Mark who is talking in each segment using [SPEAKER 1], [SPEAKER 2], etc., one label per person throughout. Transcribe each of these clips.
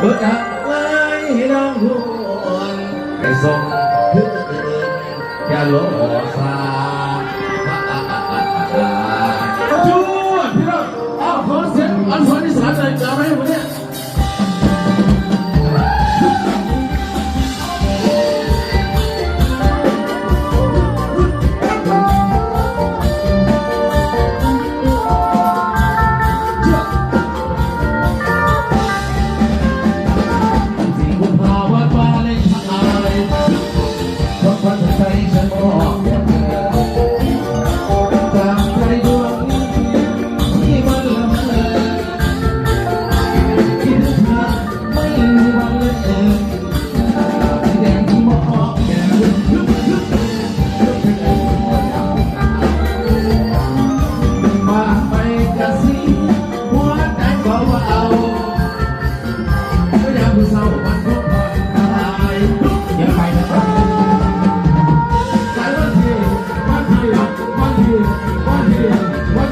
[SPEAKER 1] เบิดหักไล่น้องหวนไปส่งคืนอย่าหลงสาชูพี่น้องเอาขอเสียงอันสอนอีสานเลยจะไม่ให้ผม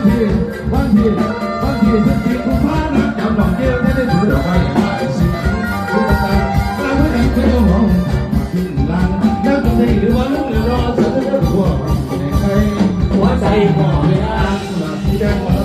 [SPEAKER 1] ทีวันทีวันทีสักทีกูฟ้ารักจำอกเดียวไม่ได้ถือดอกไม้สิกูตาเราไม่ได้กูมองกินลังแล้วก็ได้หรือว่าลุงหรือรอสักทีกูหัวใจหัวใจหัวใจหัวใจ